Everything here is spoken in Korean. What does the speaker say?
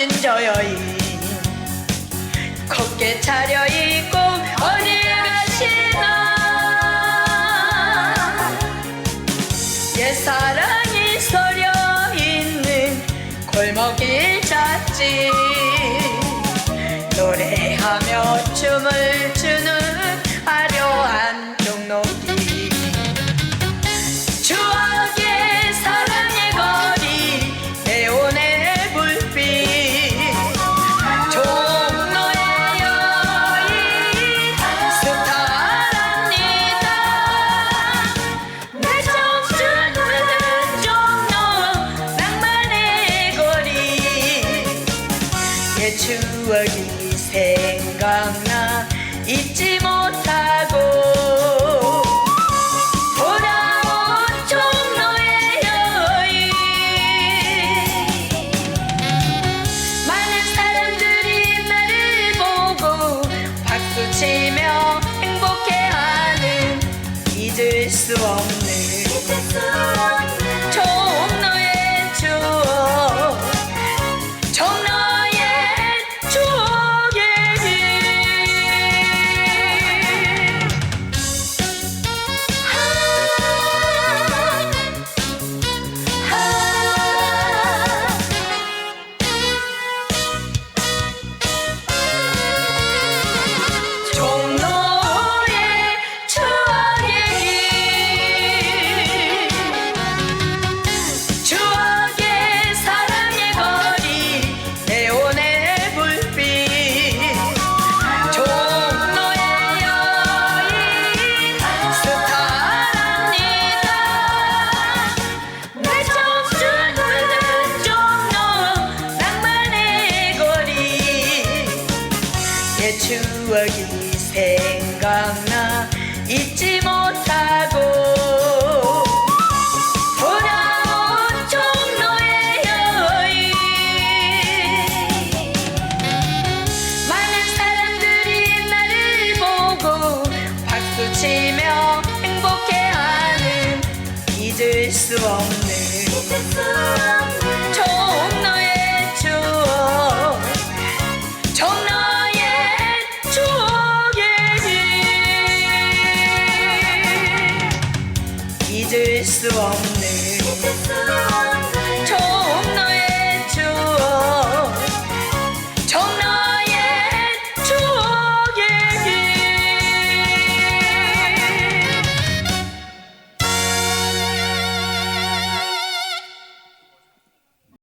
멋진 저 여인. 곱게 차려입고 어디 가시나? 옛사랑이 서려 있는 골목길 찾지 노래하며 춤을 추는 이 생각나 잊지 못하고 돌아온 종로의 여인. 많은 사람들이 나를 보고 박수치며 행복해하는 잊을 수 없는 옛 추억이 생각나 잊지 못하고 돌아온 종로의 여인. 많은 사람들이 나를 보고 박수치며 행복해하는 잊을 수 없는 길 잊을 수 없는